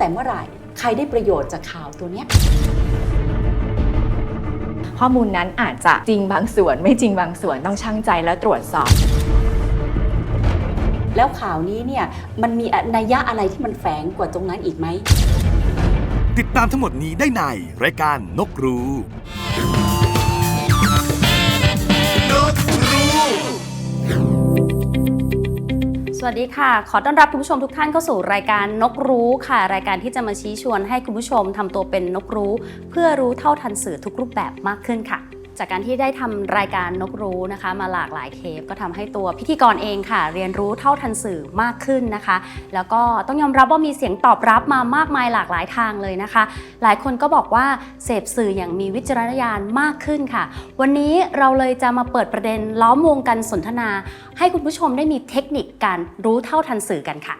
แต่เมื่อไหร่ ใครได้ประโยชน์จากข่าวตัวเนี้ยข้อมูลนั้นอาจจะจริงบางส่วน ไม่จริงบางส่วนต้องชั่งใจแล้วตรวจสอบ แล้วข่าวนี้เนี่ยมันมีนัยยะอะไรที่มันแฝงกว่าตรงนั้นอีกไหม ติดตามทั้งหมดนี้ได้ในรายการนกรู้ สวัสดีค่ะ ขอต้อนรับคุณผู้ชมทุกท่านเข้าสู่รายการนกรู้ค่ะ รายการที่จะมาชี้ชวนให้คุณผู้ชมทำตัวเป็นนกรู้ เพื่อรู้เท่าทันสื่อทุกรูปแบบมากขึ้นค่ะ จากการที่ได้ทำรายการนกรู้นะคะ มาหลากหลายเทปก็ทำให้ตัวพิธีกรเองค่ะ เรียนรู้เท่าทันสื่อมากขึ้นนะคะ แล้วก็ต้องยอมรับว่ามีเสียงตอบรับมามากมายหลากหลายทางเลยนะคะ หลายคนก็บอกว่าเสพสื่ออย่างมีวิจารณญาณมากขึ้นค่ะ วันนี้เราเลยจะมาเปิดประเด็นล้อมวงกันสนทนา ให้คุณผู้ชมได้มีเทคนิคการรู้เท่าทันสื่อกันค่ะ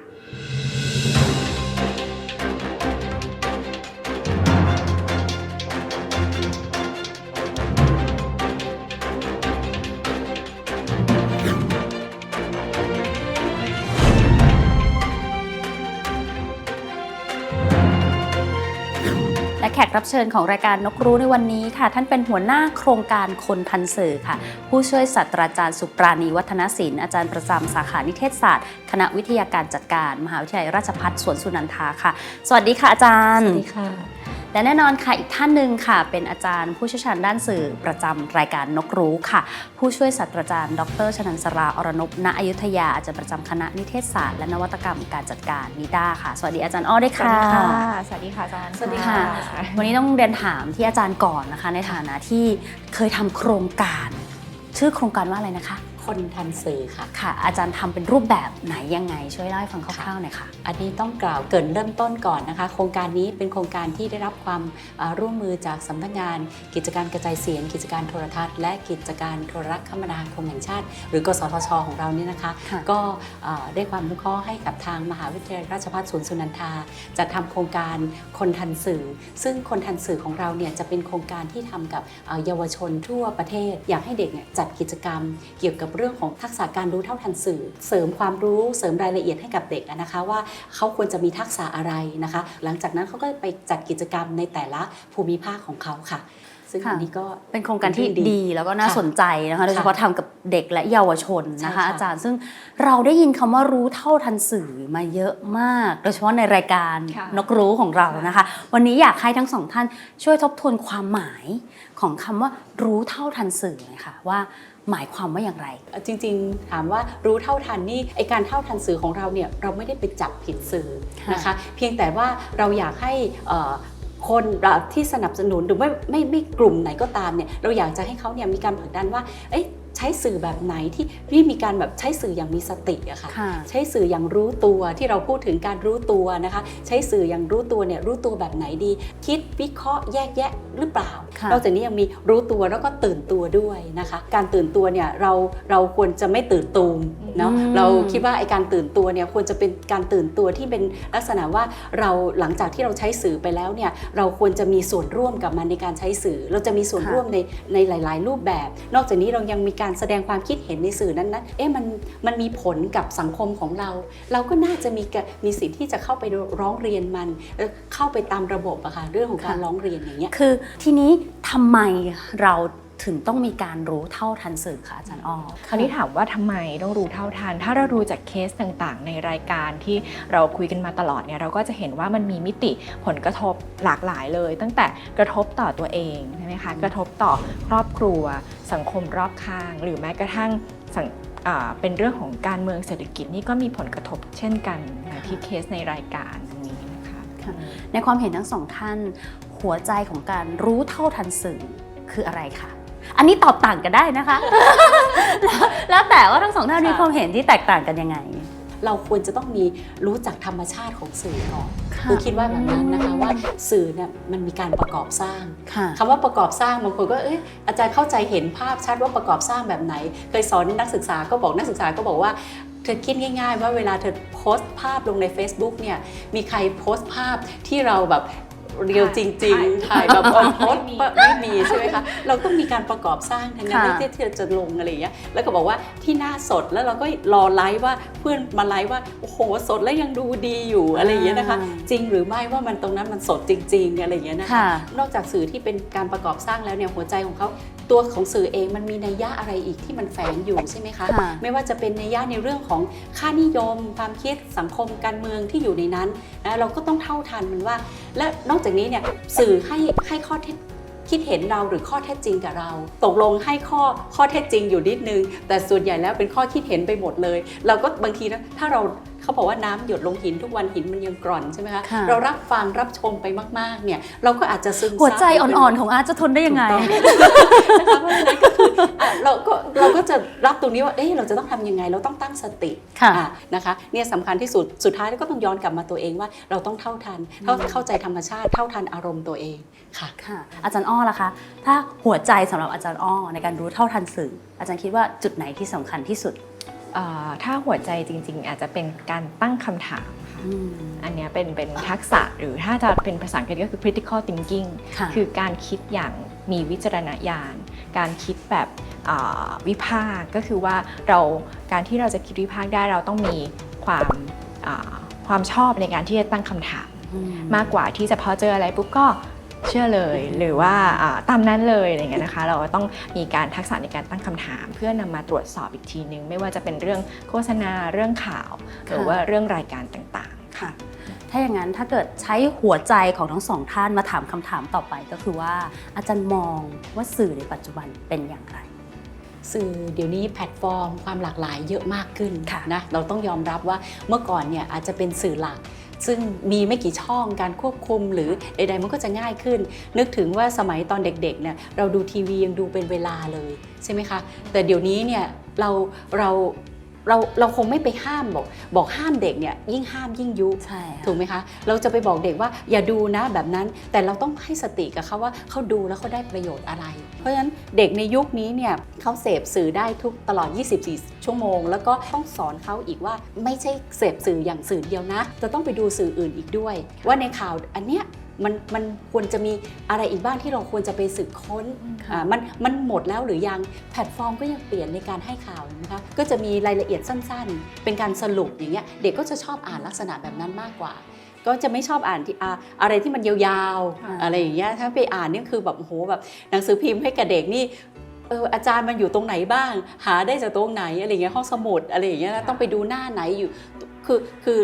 ขกรับเชิญของรายการนกรู้ในวันนี้ค่ะ ท่านเป็นหัวหน้าโครงการคนทันสื่อค่ะ ผู้ช่วยศาสตราจารย์สุปราณีวัฒนศิลป์อาจารย์ประจำสาขานิเทศศาสตร์ คณะวิทยาการจัดการ มหาวิทยาลัยราชภัฏสวนสุนันทาค่ะ สวัสดีค่ะอาจารย์ สวัสดีค่ะ และแน่นอนค่ะอีกท่านหนึ่งค่ะ เป็นอาจารย์ผู้เชี่ยวชาญด้านสื่อประจำรายการนกรู้ค่ะ ผู้ช่วยศาสตราจารย์ ดรชนันสราอรนพณอยุธยาอาจารย์ประจำคณะนิเทศศาสตร์และนวัตกรรมการจัดการนิด้าค่ะ สวัสดีอาจารย์อ้อด้วยสวัสค่ะดีค่ะสวัสดีค่ะอาจารย์สวัสดีค่ะ วันนี้ต้องเรียนถามที่อาจารย์ก่อนนะคะ ในฐานะที่เคยทำโครงการ ชื่อโครงการว่าอะไรนะคะ คนทันสื่อค่ะ ค่ะ อาจารย์ทำเป็นรูปแบบไหนยังไง ช่วยเล่าให้ฟังคร่าวๆหน่อยค่ะ อันนี้ต้องกล่าวเกรินเริ่มต้นก่อนนะคะ โครงการนี้เป็นโครงการที่ได้รับความอ่าร่วมมือจากสำนักงาน กิจการกระจายเสียง กิจการโทรทัศน์ และกิจการโทรคมนาคมแห่งชาติ หรือกสทช ของเราเนี่ยนะคะค่ะก็อ่าได้ความอนุเคราะห์ให้กับทางมหาวิทยาลัยราชภัฏสวนสุนันทาจัดทำโครงการคนทันสื่อ ซึ่งคนทันสื่อของเราเนี่ยจะเป็นโครงการที่ทำกับอ่าเยาวชนทั่วประเทศ อยากให้เด็กเนี่ยจัดกิจกรรมเกี่ยวกับเรื่องของทักษะการรู้เท่าทันสื่อ เสริมความรู้เสริมรายละเอียดให้กับเด็กอะนะคะว่าเขาควรจะมีทักษะอะไรนะคะ หลังจากนั้นเขาก็ไปจัดกิจกรรมในแต่ละภูมิภาคของเขาค่ะ ซึ่งค่ะอันนี้ก็เป็นโครงการที่เป็นเรื่องดีดีแล้วก็น่าค่ะสนใจนะคะโดยเฉพาะค่ะทำกับเด็กและเยาวชนนะใช่คะค่ะอาจารย์ซึ่งเราได้ยินคำว่ารู้เท่าทันสื่อมาเยอะมาก โดยเฉพาะในรายการค่ะนกรู้ของเรานะคะ วันนี้อยากให้ทั้งสองท่านช่วยทบทวนความหมายของคำว่ารู้เท่าทันสื่อหน่อยค่ะว่า หมายความว่าอย่างไร จริง ๆ ถามว่ารู้เท่าทันนี่ไอการเท่าทันสื่อของเราเนี่ยเราไม่ได้ไปจับผิดสื่อค่ะนะคะเพียงแต่ว่าเราอยากให้เอ่อคนที่สนับสนุนหรือไม่ไม่ไม่กลุ่มไหนก็ตามเนี่ยเราอยากจะให้เขาเนี่ยมีการผลักดันว่าเอ๊ะ ใช้สื่อแบบไหนที่ที่มีการแบบใช้สื่ออย่างมีสติอะค่ะค่ะใช้สื่ออย่างรู้ตัวที่เราพูดถึงการรู้ตัวนะคะ ใช้สื่ออย่างรู้ตัวเนี่ยรู้ตัวแบบไหนดี คิดวิเคราะห์แยกแยะหรือเปล่าค่ะนอกจากนี้ยังมีรู้ตัวแล้วก็ตื่นตัวด้วยนะคะ การตื่นตัวเนี่ยเราเราควรจะไม่ตื่นตูมเนาะอืมเราคิดว่าไอการตื่นตัวเนี่ยควรจะเป็นการตื่นตัวที่เป็นลักษณะว่าเราหลังจากที่เราใช้สื่อไปแล้วเนี่ยเราควรจะมีส่วนร่วมกับมันในการใช้สื่อ เราจะมีส่วนร่วมในในหลาย ๆ รูปแบบ นอกจากนี้เรายังมีการแสดงความคิดเห็นในสื่อนั้นนะเอ๊ะมันมันมีผลกับสังคมของเรา เราก็น่าจะมีกะมีสิทธิ์ที่จะเข้าไปร้องเรียนมันเอ่อเข้าไปตามระบบอะค่ะเรื่องของการค่ะร้องเรียนอย่างเงี้ยคือทีนี้ทำไมเรา ถึงต้องมีการรู้เท่าทันสื่อคะอาจารย์อ้อคราวนี้ถามว่าทำไมต้องรู้เท่าทัน ถ้าเราดูจากเคสต่างๆ ในรายการที่เราคุยกันมาตลอดเนี่ยเราก็จะเห็นว่ามันมีมิติผลกระทบหลากหลายเลย ตั้งแต่กระทบต่อตัวเองใช่ไหมคะกระทบต่อครอบครัว สังคมรอบข้าง หรือแม้กระทั่งสังอ่าเป็นเรื่องของการเมืองเศรษฐกิจนี่ก็มีผลกระทบเช่นกันนะที่เคสในรายการนี้นะคะค่ะในความเห็นทั้งสองท่าน หัวใจของการรู้เท่าทันสื่อคืออะไรคะ อันนี้ตอบต่างกันได้นะคะ แล้วแล้วแต่ว่าทั้งสองท่านค่ะมีความเห็นที่แตกต่างกันยังไง เราควรจะต้องมีรู้จักธรรมชาติของสื่อก่อนค่ะคือคิดว่าแบบนั้นนะคะว่าสื่อเนี่ยมันมีการประกอบสร้างค่ะ คำว่าประกอบสร้างบางคนก็เอ๊ะอาจารย์เข้าใจเห็นภาพชัดว่าประกอบสร้างแบบไหน เคยสอนนักศึกษาก็บอกนักศึกษาก็บอกว่า เธอคิดง่าย ๆ ว่าเวลาเธอโพสต์ภาพลงใน Facebook เนี่ยมีใครโพสต์ภาพที่เราแบบ เรียวจริง ๆ ถ่ายแบบออนโพสไม่มีใช่ไหมคะ เราต้องมีการประกอบสร้างทั้งนั้นค่ะที่ที่จะลงอะไรอย่างเงี้ย แล้วก็บอกว่าที่หน้าสดแล้วเราก็รอไลฟ์ว่าเพื่อนมาไลฟ์ว่าโอ้โหสดแล้วยังดูดีอยู่อะไรอย่างเงี้ยนะคะ จริงหรือไม่ว่ามันตรงนั้นมันสดจริง ๆ อะไรอย่างเงี้ยนะคะค่ะนอกจากสื่อที่เป็นการประกอบสร้างแล้วเนี่ยหัวใจของเขาตัวของสื่อเองมันมีนัยยะอะไรอีกที่มันแฝงอยู่ใช่ไหมคะค่ะไม่ว่าจะเป็นนัยยะในเรื่องของค่านิยม ความคิดสังคมการเมืองที่อยู่ในนั้นนะเราก็ต้องเท่าทันมันว่า และนอกจากนี้เนี่ยสื่อให้ให้ข้อเท็จคิดเห็นเราหรือข้อเท็จจริงกับเรา ตกลงให้ข้อข้อเท็จจริงอยู่นิดนึง แต่ส่วนใหญ่แล้วเป็นข้อคิดเห็นไปหมดเลย เราก็บางทีนะถ้าเรา เขาบอกว่าน้ำหยดลงหินทุกวันหินมันยังกร่อนใช่ไหมคะค่ะเรารับฟังรับชมไปมากๆเนี่ยเราก็อาจจะซึมซับหัวใจอ่อนๆ ของอาร์ตจะทนได้ยังไงถูกต้องนะคะเพราะฉะนั้นก็คืออะเราก็เราก็จะรับตรงนี้ว่าเอ๊ะเราจะต้องทำยังไงเราต้องตั้งสติค่ะอะนะคะเนี่ยสำคัญที่สุดสุดท้ายก็ต้องย้อนกลับมาตัวเองว่าเราต้องเท่าทันเท่าเข้าใจธรรมชาติเท่าทันอารมณ์ตัวเองค่ะค่ะ อาจารย์อ้อล่ะคะ ถ้าหัวใจสำหรับอาจารย์อ้อในการรู้เท่าทันสื่อ อาจารย์คิดว่าจุดไหนที่สำคัญที่สุดเอ่อ ถ้าหัวใจจริง ๆ อาจจะเป็นการตั้งคำถามค่ะอืมอันเนี้ยเป็นเป็นทักษะหรือถ้าจะเป็นภาษาอังกฤษก็คือ critical thinking ค่ะคือการคิดอย่างมีวิจารณญาณ การคิดแบบอ่าวิพากษ์ก็คือว่าเราการที่เราจะคิดวิพากษ์ได้เราต้องมีความอ่าความชอบในการที่จะตั้งคำถาม มากกว่าที่จะพอเจออะไรปุ๊บก็ เชื่อเลยหรือว่าอ่าตามนั้นเลยอะไรเงี้ยนะคะ เราก็ต้องมีการทักษะในการตั้งคำถาม เพื่อนำมาตรวจสอบอีกทีนึง ไม่ว่าจะเป็นเรื่องโฆษณาเรื่องข่าว หรือว่าเรื่องรายการต่างๆ ค่ะ ถ้าอย่างนั้นถ้าเกิดใช้หัวใจของทั้งสองท่านมาถามคำถามต่อไปก็คือว่า อาจารย์มองว่าสื่อในปัจจุบันเป็นอย่างไรสื่อเดี๋ยวนี้แพลตฟอร์มความหลากหลายเยอะมากขึ้นค่ะนะเราต้องยอมรับว่าเมื่อก่อนเนี่ยอาจจะเป็นสื่อหลัก ซึ่งมีไม่กี่ช่องการควบคุมหรือใดๆมันก็จะง่ายขึ้น นึกถึงว่าสมัยตอนเด็กๆเนี่ยเราดูทีวียังดูเป็นเวลาเลยใช่ไหมคะแต่เดี๋ยวนี้เนี่ยเราเรา เราเราคงไม่ไปห้ามบอก บอกห้ามเด็กเนี่ยยิ่งห้ามยิ่งยุ ใช่ถูกไหมคะ เราจะไปบอกเด็กว่าอย่าดูนะแบบนั้น แต่เราต้องให้สติกับเขาว่าเขาดูแล้วเขาได้ประโยชน์อะไร เพราะฉะนั้นเด็กในยุคนี้เนี่ยเขาเสพสื่อได้ทุกตลอด 24 ชั่วโมง แล้วก็ต้องสอนเขาอีกว่าไม่ใช่เสพสื่ออย่างสื่อเดียวนะ จะต้องไปดูสื่ออื่นอีกด้วย ว่าในข่าวอันเนี้ย มันมันควรจะมีอะไรอีกบ้างที่เราควรจะไปสืบค้นค่ะอ่ามันมันหมดแล้วหรือยังแพลตฟอร์มก็ยังเปลี่ยนในการให้ข่าวนะคะก็จะมีรายละเอียดสั้นๆ เป็นการสรุปอย่างเงี้ยเด็กก็จะชอบอ่านลักษณะแบบนั้นมากกว่าก็จะไม่ชอบอ่านที่อ่าอะไรที่มันยาวค่ะๆอะไรอย่างเงี้ยถ้าไปอ่านเนี่ยคือแบบโอ้โหแบบหนังสือพิมพ์ให้กับเด็กนี่เอออาจารย์มันอยู่ตรงไหนบ้าง หาได้จากตรงไหนอะไรอย่างเงี้ยห้องสมุดอะไรอย่างเงี้ยนะต้องไปดูหน้าไหนอยู่คือคือ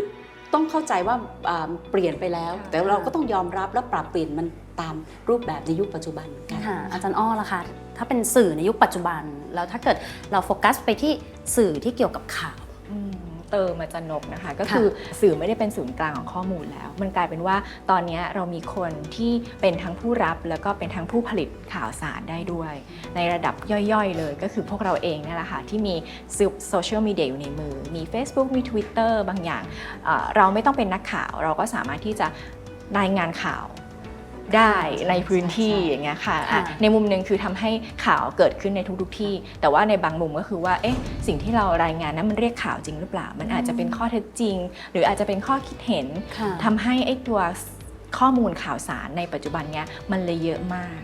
ต้องเข้าใจว่าอ่าเปลี่ยนไปแล้วค่ะแต่เราก็ต้องยอมรับและปรับเปลี่ยนมันตามรูปแบบในยุคปัจจุบันเหมือนกันค่ะอาจารย์อ้อล่ะคะถ้าเป็นสื่อในยุคปัจจุบัน แล้วถ้าเกิดเราโฟกัสไปที่สื่อที่เกี่ยวกับข่าวอืม เติมมาจันนกนะคะ ก็คือสื่อไม่ได้เป็นศูนย์กลางของข้อมูลแล้ว มันกลายเป็นว่าตอนนี้เรามีคนที่เป็นทั้งผู้รับแล้วก็เป็นทั้งผู้ผลิตข่าวสารได้ด้วย ในระดับย่อยๆ เลยก็คือพวกเราเองนี่แหละค่ะที่มีโซเชียลมีเดียอยู่ในมือ มี Facebook มี Twitter บางอย่างเอ่อเราไม่ต้องเป็นนักข่าว เราก็สามารถที่จะรายงานข่าว ได้ในพื้นที่ใช่อย่างเงี้ยค่ะค่ะอะ ในมุมหนึ่งคือทำให้ข่าวเกิดขึ้นในทุกๆที่ แต่ว่าในบางมุมก็คือว่าเอ๊ะสิ่งที่เรารายงานนั้นมันเรียกข่าวจริงหรือเปล่า มันอาจจะเป็นข้อเท็จจริง หรืออาจจะเป็นข้อคิดเห็นค่ะทำให้ไอ้ตัวข้อมูลข่าวสารในปัจจุบันเนี้ยมันเลยเยอะมาก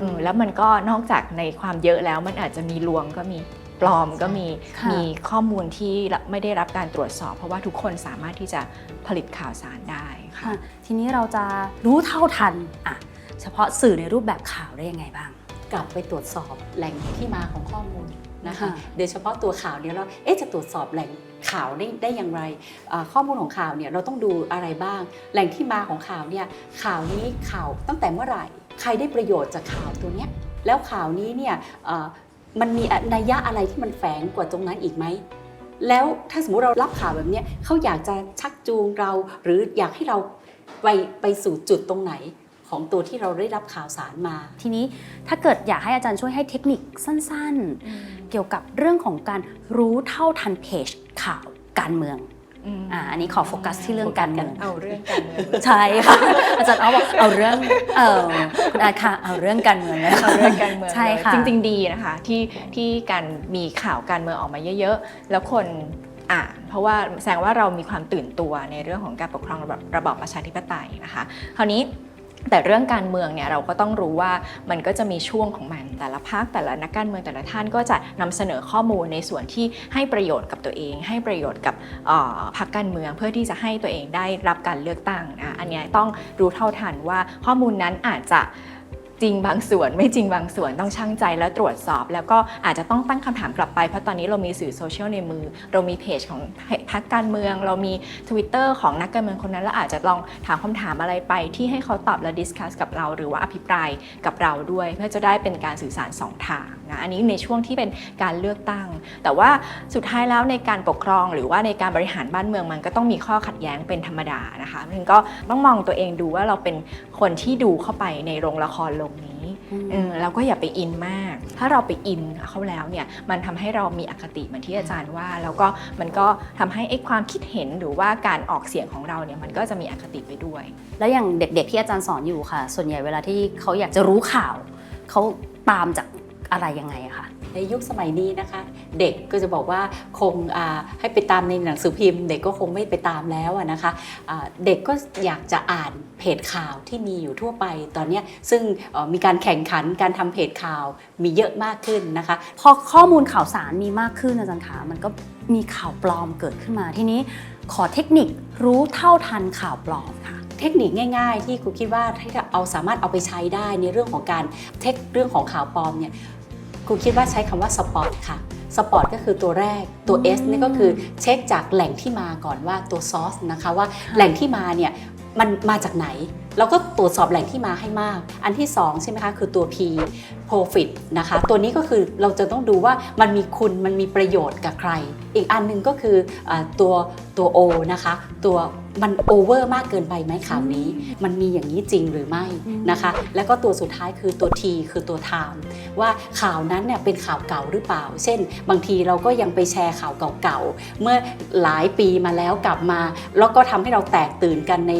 เออแล้วมันก็นอกจากในความเยอะแล้วมันอาจจะมีลวงก็มี ปลอมก็มีค่ะมีข้อมูลที่ไม่ได้รับการตรวจสอบ เพราะว่าทุกคนสามารถที่จะผลิตข่าวสารได้ค่ะ ค่ะ ทีนี้เราจะรู้เท่าทันอะเฉพาะสื่อในรูปแบบข่าวได้ยังไงบ้าง กลับไปตรวจสอบแหล่งที่มาของข้อมูลนะคะ ค่ะ โดยเฉพาะตัวข่าวเนี่ยเราเอ๊ะจะตรวจสอบแหล่งข่าวได้ได้อย่างไรอ่าข้อมูลของข่าวเนี่ยเราต้องดูอะไรบ้าง แหล่งที่มาของข่าวเนี่ยข่าวนี้ข่าวตั้งแต่เมื่อไหร่ ใครได้ประโยชน์จากข่าวตัวเนี้ยแล้วข่าวนี้เนี่ยเอ่อ มันมีนัยยะอะไรที่มันแฝงกว่าตรงนั้นอีกไหม แล้วถ้าสมมติเรารับข่าวแบบนี้เขาอยากจะชักจูงเรา หรืออยากให้เราไปไปสู่จุดตรงไหนของตัวที่เราได้รับข่าวสารมา ทีนี้ถ้าเกิดอยากให้อาจารย์ช่วยให้เทคนิคสั้นๆ เกี่ยวกับเรื่องของการรู้เท่าทันเพจข่าวการเมือง อ่าอันนี้ขอโฟกัสที่เรื่องการเมืองเอาเรื่องการเมืองใช่ค่ะอาจารย์เอาบอกเอาเรื่องเออคุณอาค่ะเอาเรื่องการเมืองเลยเอาเรื่องการเมืองใช่ค่ะจริง ๆ ดีนะคะที่ที่การมีข่าวการเมืองออกมาเยอะ ๆ แล้วคนอ่านเพราะว่าแสดงว่าเรามีความตื่นตัวในเรื่องของการปกครองระบอบระบอบประชาธิปไตยนะคะคราวนี้ แต่เรื่องการเมืองเนี่ยเราก็ต้องรู้ว่ามันก็จะมีช่วงของมันแต่ละภาคแต่ละนักการเมืองแต่ละท่านก็จะนำเสนอข้อมูลในส่วนที่ให้ประโยชน์กับตัวเอง ให้ประโยชน์กับพรรคการเมืองเพื่อที่จะให้ตัวเองได้รับการเลือกตั้งนะอันเนี้ยต้องรู้เท่าทันว่าข้อมูลนั้นอาจจะ จริงบางส่วนไม่จริงบางส่วนต้องชั่งใจและตรวจสอบ แล้วก็อาจจะต้องตั้งคำถามกลับไปเพราะตอนนี้เรามีสื่อโซเชียลในมือ เรามีเพจของพรรคการเมือง เรามี Twitter ของนักการเมืองคนนั้น แล้วอาจจะลองถามคำถามอะไรไป ที่ให้เขาตอบและดิสคัสกับเรา หรือว่าอภิปรายกับเราด้วย เพื่อจะได้เป็นการสื่อสารสองทางนะอันนี้ในช่วงที่เป็นการเลือกตั้ง แต่ว่าสุดท้ายแล้วในการปกครอง หรือว่าในการบริหารบ้านเมืองมันก็ต้องมีข้อขัดแย้งเป็นธรรมดานะคะมันก็ต้องมองตัวเองดูว่าเราเป็นคนที่ดูเข้าไปในโรงละครโรง เออเราก็อย่าไปอินมาก ถ้าเราไปอินเขาแล้วเนี่ยมันทำให้เรามีอคติเหมือนที่อาจารย์ว่า แล้วก็มันก็ทำให้ไอ้ความคิดเห็นหรือว่าการออกเสียงของเราเนี่ยมันก็จะมีอคติไปด้วย แล้วอย่างเด็กๆที่อาจารย์สอนอยู่ค่ะ ส่วนใหญ่เวลาที่เขาอยากจะรู้ข่าวเขาตามจากอะไรยังไงอะคะ ในยุคสมัยนี้นะคะ เด็กก็จะบอกว่าคงให้ไปตามในหนังสือพิมพ์ เด็กก็คงไม่ไปตามแล้วนะคะเด็กก็อยากจะอ่านเพจข่าวที่มีอยู่ทั่วไปตอนนี้ซึ่งมีการแข่งขันการทำเพจข่าวมีเยอะมากขึ้นนะคะ พอข้อมูลข่าวสารมีมากขึ้นอาจารย์คะมันก็มีข่าวปลอมเกิดขึ้นมาทีนี้ขอเทคนิครู้เท่าทันข่าวปลอมค่ะเทคนิคง่าย ๆ ที่ครูคิดว่าที่จะเอาสามารถเอาไปใช้ได้ในเรื่องของการเทคเรื่องของข่าวปลอมเนี่ย ครูคิดว่าใช้คำว่าสปอตค่ะสปอตก็คือตัวแรกตัว S นี่ก็คือเช็คจากแหล่งที่มาก่อนว่าตัวซอสนะคะว่าแหล่งที่มาเนี่ยมันมาจากไหนเราก็ตรวจสอบแหล่งที่มาให้มาก อันที่ 2 ใช่ไหมคะคือตัว P profit นะคะ ตัวนี้ก็คือเราจะต้องดูว่ามันมีคุณมันมีประโยชน์กับใคร อีกอันหนึงก็คืออาตัวตัว O นะคะตัว มันโอเวอร์มากเกินไปไหมข่าวนี้ มันมีอย่างนี้จริงหรือไม่นะคะ แล้วก็ตัวสุดท้ายคือตัว T คือตัว time ว่าข่าวนั้นเนี่ยเป็นข่าวเก่าหรือเปล่า เช่น บางทีเราก็ยังไปแชร์ข่าวเก่าๆเมื่อหลายปีมาแล้วกลับมา แล้วก็ทำให้เราแตกตื่นกันใน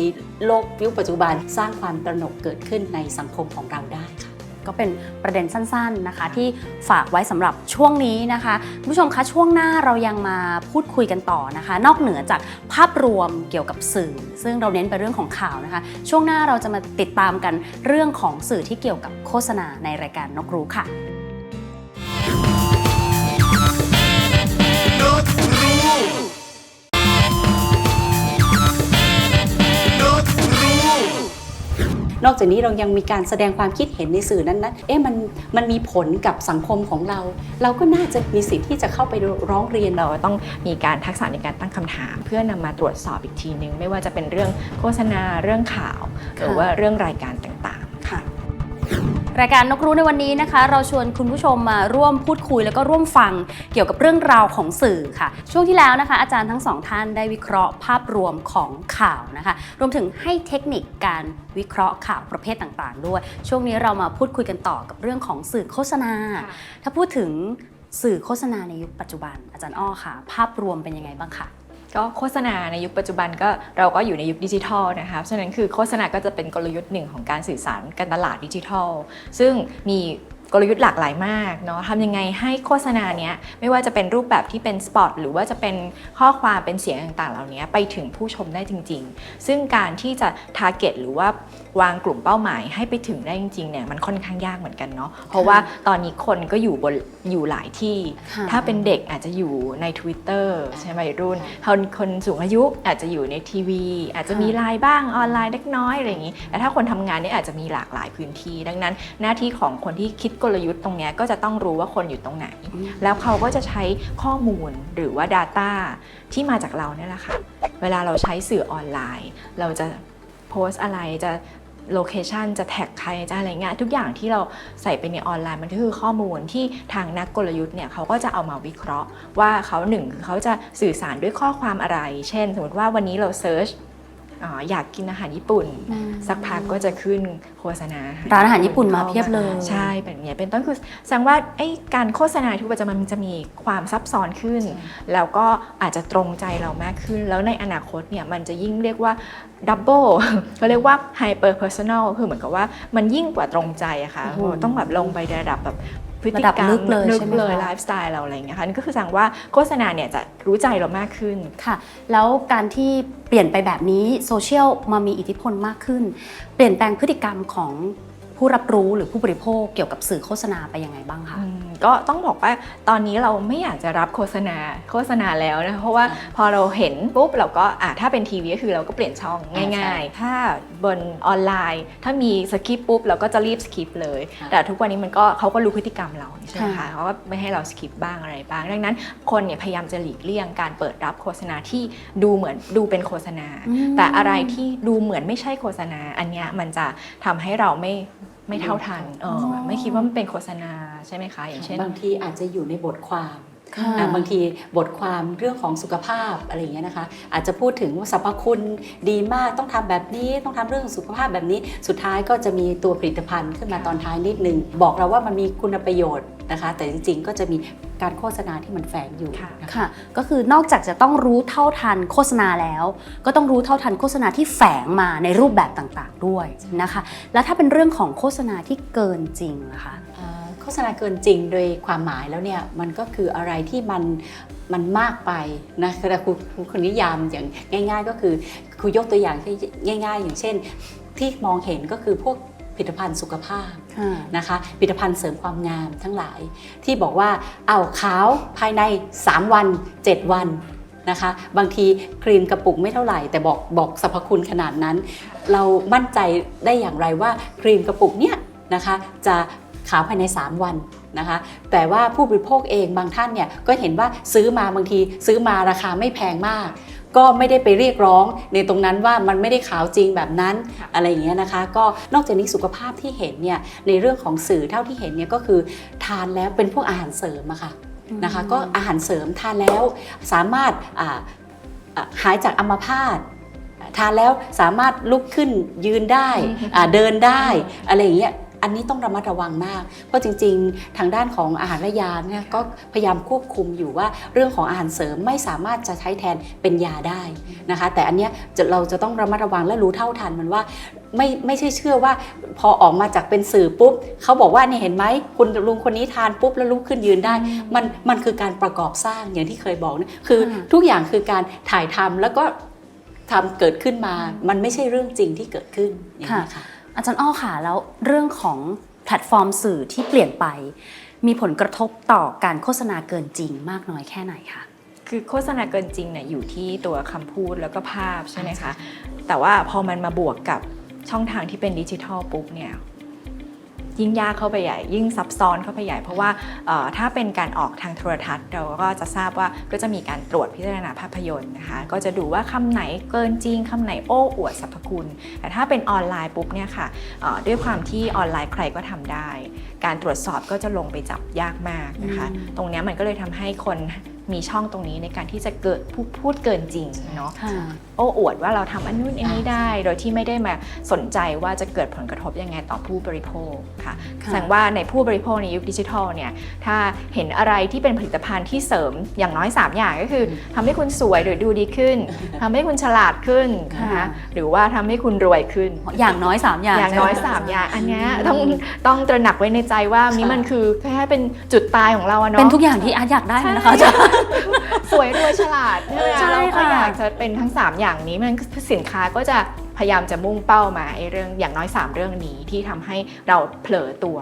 โลกยุคปัจจุบันสร้างความตระหนกเกิดขึ้นในสังคมของเราได้ค่ะ ก็เป็นประเด็นสั้นๆนะคะ ที่ฝากไว้สำหรับช่วงนี้นะคะคุณผู้ชมคะช่วงหน้าเรายังมาพูดคุยกันต่อนะคะ นอกเหนือจากภาพรวมเกี่ยวกับสื่อ ซึ่งเราเน้นไปเรื่องของข่าวนะคะ ช่วงหน้าเราจะมาติดตามกันเรื่องของสื่อที่เกี่ยวกับโฆษณาในรายการนกรู้ค่ะ นอกจากนี้เรายังมีการแสดงความคิดเห็นในสื่อนั้นนะเอ๊ะมันมันมีผลกับสังคมของเรา เราก็น่าจะมีสิทธิ์ที่จะเข้าไปร้องเรียนเราต้องมีการทักษะในการตั้งคำถาม เพื่อนำมาตรวจสอบอีกทีนึง ไม่ว่าจะเป็นเรื่องโฆษณาเรื่องข่าว หรือว่าเรื่องรายการ รายการนกรู้ในวันนี้นะคะ เราชวนคุณผู้ชมมาร่วมพูดคุย แล้วก็ร่วมฟังเกี่ยวกับเรื่องราวของสื่อค่ะ ช่วงที่แล้วนะคะ อาจารย์ทั้งสองท่านได้วิเคราะห์ภาพรวมของข่าวนะคะ รวมถึงให้เทคนิคการวิเคราะห์ข่าวประเภทต่างๆ ด้วย ช่วงนี้เรามาพูดคุยกันต่อกับเรื่องของสื่อโฆษณา ถ้าพูดถึงสื่อโฆษณาในยุคปัจจุบัน อาจารย์อ้อค่ะ ภาพรวมเป็นยังไงบ้างคะ ก็โฆษณาในยุคปัจจุบันก็เราก็อยู่ในยุคดิจิทัลนะคะฉะนั้นคือโฆษณาก็จะเป็นกลยุทธ์หนึ่งของการสื่อสารการตลาดดิจิทัล ซึ่งมี กลยุทธ์หลากหลายมากเนาะทำยังไงให้โฆษณาเนี้ยไม่ว่าจะเป็นรูปแบบที่เป็นสปอตหรือว่าจะเป็นข้อความเป็นเสียงต่างๆ เหล่านี้ไปถึงผู้ชมได้จริง ๆ ซึ่งการที่จะ t a r g e t หรือว่าวางกลุ่มเป้าหมายให้ไปถึงได้จริงๆเนี่ยมันค่อนข้างยากเหมือนกันเนาะเพราะว่าตอนนี้คนก็อยู่บนอยู่หลายที่ค่ะถ้าเป็นเด็กอาจจะอยู่ใน Twitter ใช่ไหมวัยรุ่นคนคนสูงอายุอาจจะอยู่ในทีวี อาจจะมีไลน์บ้างออนไลน์เล็กน้อยอะไรอย่างนี้แต่ถ้าคนทำงานเนี่ยอาจจะมีหลากหลายพื้นที่ ดังนั้นหน้าที่ของคนที่คิดกลยุทธ์ตรงนี้ก็จะต้องรู้ว่าคนอยู่ตรงไหน แล้วเขาก็จะใช้ข้อมูลหรือว่า Data ที่มาจากเราเนี่ยแหละค่ะ เวลาเราใช้สื่อออนไลน์ เราจะโพสอะไรจะโลเคชันจะแท็กใครจะอะไรเงี้ยทุกอย่างที่เราใส่ไปในออนไลน์มันก็คือข้อมูลที่ทางนักกลยุทธ์เนี่ยเขาก็จะเอามาวิเคราะห์ ว่าเขาหนึ่งเขาจะสื่อสารด้วยข้อความอะไร เช่น สมมติว่าวันนี้เราเซิร์ช อ่าอยากกินอาหารญี่ปุ่น สักพักก็จะขึ้นโฆษณาร้านอาหารญี่ปุ่นมาเพียบเลยใช่แบบเนี้ยเป็นต้นคือแสดงว่าไอ้การโฆษณาทุกปัจจุบันมันจะมีความซับซ้อนขึ้น แล้วก็อาจจะตรงใจเรามากขึ้น แล้วในอนาคตเนี่ยมันจะยิ่งเรียกว่าดับเบิลเขาเรียกว่าไฮเปอร์เพอร์ซัน l คือเหมือนกับว่ามันยิ่งกว่าตรงใจอะค่ะโอ้โหต้องแบบลงไปในระดับแบบ พฤติระดับกรรมลึกเลยลึใช่กไหมเลยคะไลฟ์สไตล์เราอะไรอย่างเงี้ยค่ะนี่ก็คือแสดงว่าโฆษณาเนี่ยจะรู้ใจเรามากขึ้น ค่ะ แล้วการที่เปลี่ยนไปแบบนี้โซเชียลมามีอิทธิพลมากขึ้น เปลี่ยนแปลงพฤติกรรมของ ผู้รับรู้หรือผู้บริโภคเกี่ยวกับสื่อโฆษณาไปยังไงบ้างคะอืมก็ต้องบอกว่าตอนนี้เราไม่อยากจะรับโฆษณาโฆษณาแล้วนะคะเพราะว่าพอเราเห็นปุ๊บเราก็อะถ้าเป็นทีวีก็คือเราก็เปลี่ยนช่องอ่าง่ายใช่ๆถ้าบนออนไลน์ ถ้ามีสคริปต์ปุ๊บเราก็จะรีบสคริปต์เลยค่ะแต่ทุกวันนี้มันก็เขาก็รู้พฤติกรรมเราใช่ไหมค่ะคะเขาก็ไม่ให้เราสคริปต์บ้างอะไรบ้าง ดังนั้นคนเนี่ยพยายามจะหลีกเลี่ยงการเปิดรับโฆษณาที่ดูเหมือนดูเป็นโฆษณาอืมแต่อะไรที่ดูเหมือนไม่ใช่โฆษณา อันเนี้ยมันจะทำให้เราไม่ ไม่เท่าทันเออแบบไม่คิดว่ามันเป็นโฆษณาใช่ไหมคะ อย่างเช่น บางทีอาจจะอยู่ในบทความค่ะอ่า บางทีบทความเรื่องของสุขภาพอะไรอย่างเงี้ยนะคะ อาจจะพูดถึงว่าสรรพคุณดีมากต้องทำแบบนี้ต้องทำเรื่องสุขภาพแบบนี้ สุดท้ายก็จะมีตัวผลิตภัณฑ์ขึ้นมาตอนท้ายนิดนึง บอกเราว่ามันมีคุณประโยชน์นะคะ แต่จริงๆก็จะมีการโฆษณาที่มันแฝงอยู่ค่ะนะคะค่ะก็คือนอกจากจะต้องรู้เท่าทันโฆษณาแล้ว ก็ต้องรู้เท่าทันโฆษณาที่แฝงมาในรูปแบบต่างๆด้วยนะคะ แล้วถ้าเป็นเรื่องของโฆษณาที่เกินจริงนะคะอ่าโฆษณาเกินจริงโดยความหมายแล้วเนี่ยมันก็คืออะไรที่มันมันมากไปนะแต่ครูครูคนนิยามอย่างง่าย ๆ ก็คือครูยกตัวอย่างที่ง่าย ๆ อย่างเช่น ที่มองเห็นก็คือพวกผลิตภัณฑ์สุขภาพนะคะผลิตภัณฑ์เสริมความงามทั้งหลาย ที่บอกว่าเอาขาวภายใน 3 วัน 7 วันนะคะบางทีครีมกระปุกไม่เท่าไหร่ แต่บอกบอกสรรพคุณขนาดนั้น เรามั่นใจได้อย่างไรว่าครีมกระปุกเนี่ยนะคะจะ ขาวภายใน 3 วันนะคะ แต่ว่าผู้บริโภคเองบางท่านเนี่ยก็เห็นว่าซื้อมาบางที ซื้อมาราคาไม่แพงมาก ก็ไม่ได้ไปเรียกร้อง ในตรงนั้นว่ามันไม่ได้ขาวจริงแบบนั้นค่ะอะไรอย่างเงี้ยนะคะ ก็นอกจากนี้สุขภาพที่เห็นเนี่ยในเรื่องของสื่อเท่าที่เห็นเนี่ยก็คือทานแล้วเป็นพวกอาหารเสริมอะค่ะนะคะก็อาหารเสริมทานแล้วสามารถอ่าอ่าหายจากอัมพาตทานแล้วสามารถลุกขึ้นยืนได้อ่าเดินได้อะไรอย่างเงี้ย อันนี้ต้องระมัดระวังมาก เพราะจริง ๆ ทางด้านของอาหารและยาเนี่ยก็พยายามควบคุมอยู่ว่าเรื่องของอาหารเสริมไม่สามารถจะใช้แทนเป็นยาได้นะคะ แต่อันเนี้ยจะเราจะต้องระมัดระวังและรู้เท่าทันมันว่าไม่ไม่ใช่เชื่อว่าพอออกมาจากเป็นสื่อปุ๊บเขาบอกว่าเนี่ยเห็นไหมคุณลุงคนนี้ทานปุ๊บแล้วลุกขึ้นยืนได้ มันมันคือการประกอบสร้างอย่างที่เคยบอกนะคือค่ะทุกอย่างคือการถ่ายทำแล้วก็ทำเกิดขึ้นมา มันไม่ใช่เรื่องจริงที่เกิดขึ้นอย่างนี้ยค่ะ อาจารย์อ้อค่ะแล้วเรื่องของแพลตฟอร์มสื่อที่เปลี่ยนไป มีผลกระทบต่อการโฆษณาเกินจริงมากน้อยแค่ไหนคะคือโฆษณาเกินจริงเนี่ยอยู่ที่ตัวคำพูดแล้วก็ภาพใช่ไหมคะแต่ว่าพอมันมาบวกกับช่องทางที่เป็นดิจิทัลปุ๊บเนี่ย ยิ่งยากเข้าไปใหญ่ ยิ่งซับซ้อนเข้าไปใหญ่ เพราะว่าเอ่อถ้าเป็นการออกทางโทรทัศน์ เราก็จะทราบว่าก็จะมีการตรวจพิจารณาภาพยนตร์นะคะก็จะดูว่าคำไหนเกินจริงคำไหนโอ้อวดสรรพคุณ แต่ถ้าเป็นออนไลน์ปุ๊บเนี่ยค่ะเอ่อด้วยความที่ออนไลน์ใครก็ทำได้ การตรวจสอบก็จะลงไปจับยากมากนะคะอืมตรงเนี้ยมันก็เลยทำให้คน มีช่องตรงนี้ในการที่จะเกิดพูดพูดเกินจริงเนาะค่ะโอ้อวดว่าเราทำอันนู้นอันนี้ได้ โดยที่ไม่ได้มาสนใจว่าจะเกิดผลกระทบยังไงต่อผู้บริโภคค่ะค่ะแสดงว่าในผู้บริโภคในยุคดิจิทัลเนี่ยถ้าเห็นอะไรที่เป็นผลิตภัณฑ์ที่เสริมอย่างน้อย 3 อย่างก็คือทำให้คุณสวยหรือดูดีขึ้นทำให้คุณฉลาดขึ้นนะคะหรือว่าทำให้คุณรวยขึ้น อย่างน้อย 3 อย่างอย่างน้อยใช่ไหม3อย่างอันเนี้ยต้องต้องตระหนักไว้ในใจว่านี่มันคือแค่เป็นจุดตายของเราอะเนาะเป็นทุกอย่างที่อาร์ตอยากได้เลยนะคะอาจารย์สวยรวยฉลาดใช่ไหมใช่เราก็ค่ะ อยากจะเป็นทั้ง 3 อย่างนี้มันสินค้าก็จะพยายามจะมุ่งเป้ามาไอ้เรื่องอย่างน้อย 3 เรื่องนี้ที่ทำให้เราเผลอตัว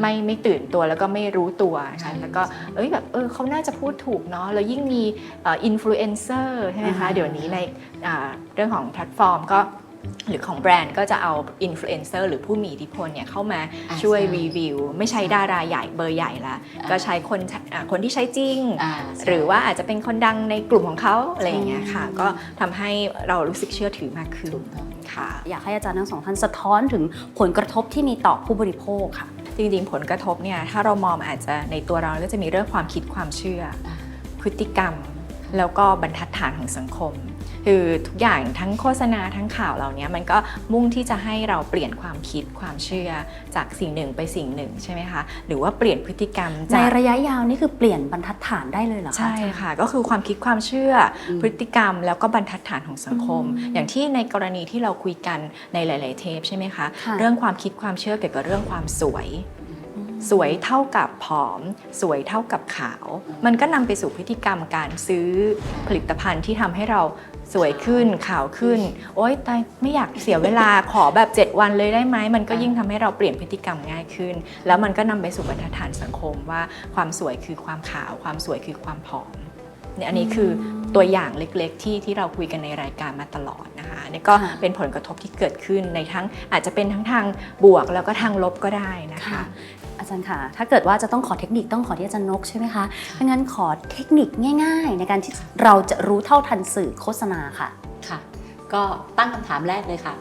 ไม่ไม่ตื่นตัวแล้วก็ไม่รู้ตัวนะคะแล้วก็เอ้ยแบบเออเขาน่าจะพูดถูกเนาะแล้วยิ่งมีอินฟลูเอนเซอร์ใช่ไหมคะ อ่าเดี๋ยวนี้ในอ่าเรื่องของแพลตฟอร์มก็ หรือของแบรนด์ก็จะเอาอินฟลูเอนเซอร์หรือผู้มีอิทธิพลเนี่ยเข้ามาอ่าช่วยใช่รีวิว ไม่ใช่ดาราใหญ่เบอร์ใหญ่ละอ่าก็ใช้คนอ่าคนที่ใช้จริงอ่าหรือว่าอาจจะเป็นคนดังในกลุ่มของเขาอะไรอย่างเงี้ยค่ะอืมก็ทำให้เรารู้สึกเชื่อถือมากขึ้นถูกต้องค่ะอยากให้อาจารย์ทั้งสองท่านสะท้อนถึงผลกระทบที่มีต่อผู้บริโภคค่ะ จริงๆ ผลกระทบเนี่ยถ้าเรามองอาจจะในตัวเราก็จะมีเรื่องความคิดความเชื่ออ่าพฤติกรรม แล้วก็บรรทัดฐานของสังคม คือทุกอย่างทั้งโฆษณาทั้งข่าวเหล่านี้มันก็มุ่งที่จะให้เราเปลี่ยนความคิดความเชื่อจากสิ่งหนึ่งไปสิ่งหนึ่งใช่ไหมคะหรือว่าเปลี่ยนพฤติกรรมในจากระยะยาวนี่คือเปลี่ยนบรรทัดฐานได้เลยเหรอคะใช่ค่ะ ก็คือความคิดความเชื่ออมพฤติกรรม แล้วก็บรรทัดฐานของสังคมอืมอย่างที่ในกรณีที่เราคุยกันในหลาย ๆ เทปใช่ไหมคะค่ะเรื่องความคิดความเชื่อเกี่ยวกับเรื่องความสวยอืมสวยเท่ากับผอม สวยเท่ากับขาว มันก็นำไปสู่พฤติกรรมการซื้อผลิตภัณฑ์ที่ทำให้เรา สวยขึ้นขาวขึ้น โอ๊ยตายไม่อยากเสียเวลา ขอแบบ 7 วันเลยได้ไหม มันก็ยิ่งทำให้เราเปลี่ยนพฤติกรรมง่ายขึ้น แล้วมันก็นำไปสู่บรรทัดฐานสังคมว่าความสวยคือความขาว ความสวยคือความผอมเนี่ยอันนี้คือตัวอย่างเล็กๆที่ที่เราคุยกันในรายการมาตลอดนะคะอันนี่ก็ค่ะเป็นผลกระทบที่เกิดขึ้นในทั้งอาจจะเป็นทั้งทางบวกแล้วก็ทางลบก็ได้นะคะค่ะอา จารย์ค่ะถ้าเกิดว่าจะต้องขอเทคนิคต้องขอที่อาจารย์นกใช่ไหมคะถ้างั้นขอเทคนิคง่าย ๆ ในการที่เราจะรู้เท่าทันสื่อโฆษณาค่ะค่ะ ก็ตั้งคำถามแรกเลยค่ะ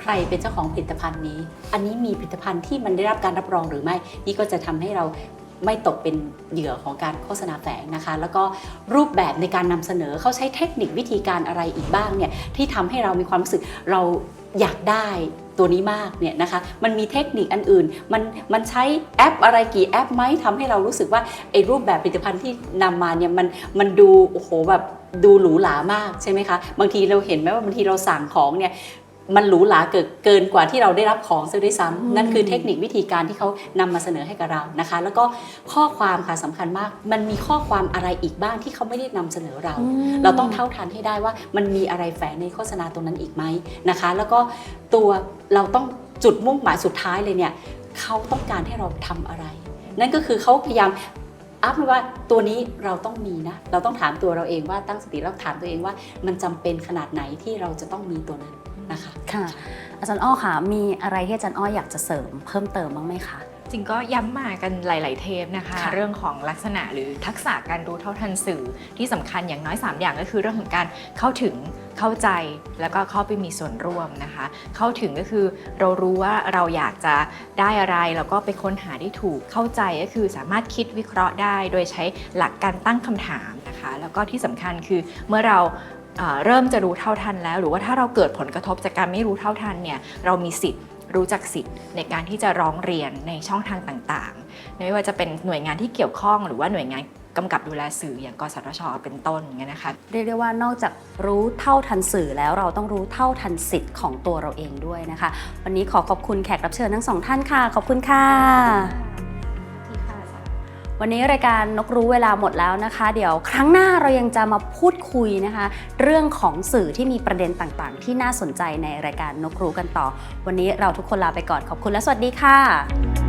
ใครเป็นเจ้าของผลิตภัณฑ์นี้ อันนี้มีผลิตภัณฑ์ที่มันได้รับการรับรองหรือไม่ นี่ก็จะทำให้เราไม่ตกเป็นเหยื่อของการโฆษณาแฝงนะคะ แล้วก็รูปแบบในการนำเสนอเขาใช้เทคนิควิธีการอะไรอีกบ้างเนี่ยที่ทำให้เรามีความรู้สึกเราอยากได้ ตัวนี้มากเนี่ยนะคะ มันมีเทคนิคอันอื่น มันมันใช้แอปอะไรกี่แอปไหมทำให้เรารู้สึกว่าไอ้รูปแบบผลิตภัณฑ์ที่นำมาเนี่ยมันมันดูโอ้โหแบบดูหรูหรามากใช่ไหมคะ บางทีเราเห็นไหมว่าบางทีเราสั่งของเนี่ย มันหรูหราเกินเกินกว่าที่เราได้รับของซะด้วยอืมซ้ำนั่นคือเทคนิควิธีการที่เขานำมาเสนอให้กับเรานะคะ แล้วก็ข้อความค่ะสำคัญมาก มันมีข้อความอะไรอีกบ้างที่เขาไม่ได้นำเสนอเราอืมเราต้องเท่าทันให้ได้ว่ามันมีอะไรแฝงในโฆษณาตรงนั้นอีกไหมนะคะ แล้วก็ตัวเราต้องจุดมุ่งหมายสุดท้ายเลยเนี่ยเขาต้องการให้เราทำอะไร นั่นก็คือเขาพยายามอัพไว้ว่าตัวนี้เราต้องมีนะ เราต้องถามตัวเราเองว่าตั้งสติแล้วถามตัวเองว่า มันจำเป็นขนาดไหนที่เราจะต้องมีตัวนั้นนะคะ ค่ะ อาจารย์อ้อค่ะ มีอะไรที่อาจารย์อ้ออยากจะเสริมเพิ่มเติมบ้างไหมคะ จริงก็ย้ำมากันหลาย ๆ เทปนะคะ ค่ะ เรื่องของลักษณะหรือทักษะการรู้เท่าทันสื่อที่สำคัญอย่างน้อย 3 อย่างก็คือเรื่องของการเข้าถึงเข้าใจแล้วก็เข้าไปมีส่วนร่วมนะคะ เข้าถึงก็คือเรารู้ว่าเราอยากจะได้อะไรแล้วก็ไปค้นหาได้ถูก เข้าใจก็คือสามารถคิดวิเคราะห์ได้ โดยใช้หลักการตั้งคำถามนะคะ แล้วก็ที่สำคัญคือเมื่อเรา เริ่มจะรู้เท่าทันแล้ว หรือว่าถ้าเราเกิดผลกระทบจากการไม่รู้เท่าทันเนี่ยเรามีสิทธิ์รู้จักสิทธิ์ในการที่จะร้องเรียนในช่องทางต่างๆ ไม่ว่าจะเป็นหน่วยงานที่เกี่ยวข้อง หรือว่าหน่วยงานกำกับดูแลสื่ออย่างกสทช เป็นต้นอย่างเงี้ยนะคะเรียกได้ว่านอกจากรู้เท่าทันสื่อแล้วเราต้องรู้เท่าทันสิทธิ์ของตัวเราเองด้วยนะคะ วันนี้ขอขอบคุณแขกรับเชิญทั้งสองท่านค่ะ ขอบคุณค่ะ วันนี้รายการนกรู้เวลาหมดแล้วนะคะ เดี๋ยวครั้งหน้าเรายังจะมาพูดคุยนะคะ เรื่องของสื่อที่มีประเด็นต่างๆ ที่น่าสนใจในรายการนกรู้กันต่อ วันนี้เราทุกคนลาไปก่อนขอบคุณและสวัสดีค่ะ